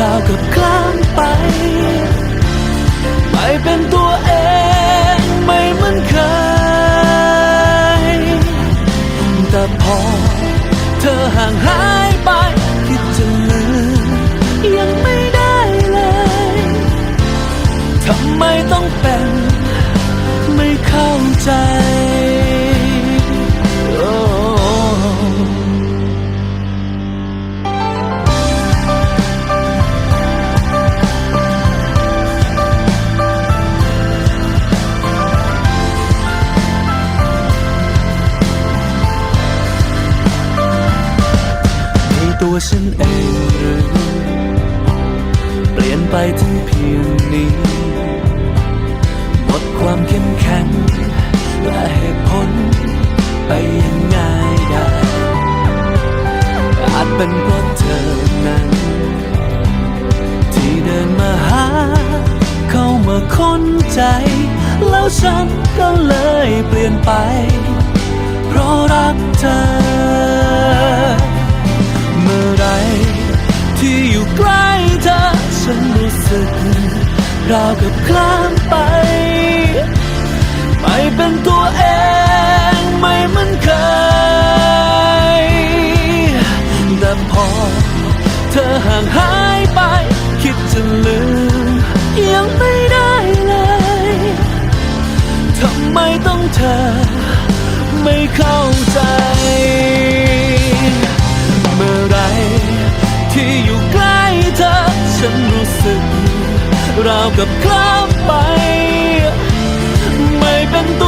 ราวกับคลางไป ไม่เป็นตัวเองไม่เหมือนเคยแต่พอเธอห่างหาย ฉันเองหรือเปลี่ยนไปถึงเพียงนี้หมดความเข้มแข็งและเหตุผลไปยังง่ายได้อาจเป็นเพราะเธอนั้น ที่เดินมาหา เข้ามาค้นใจ แล้วฉันก็เลยเปลี่ยนไป เพราะรักเธอ นรู้สึกราวกับคลานไป ไม่เป็นตัวเองไม่เหมือนเคยแต่พอ เธอห่างหายไป คิดจะลืม ราวกับคลามไป ไม่เป็นตัว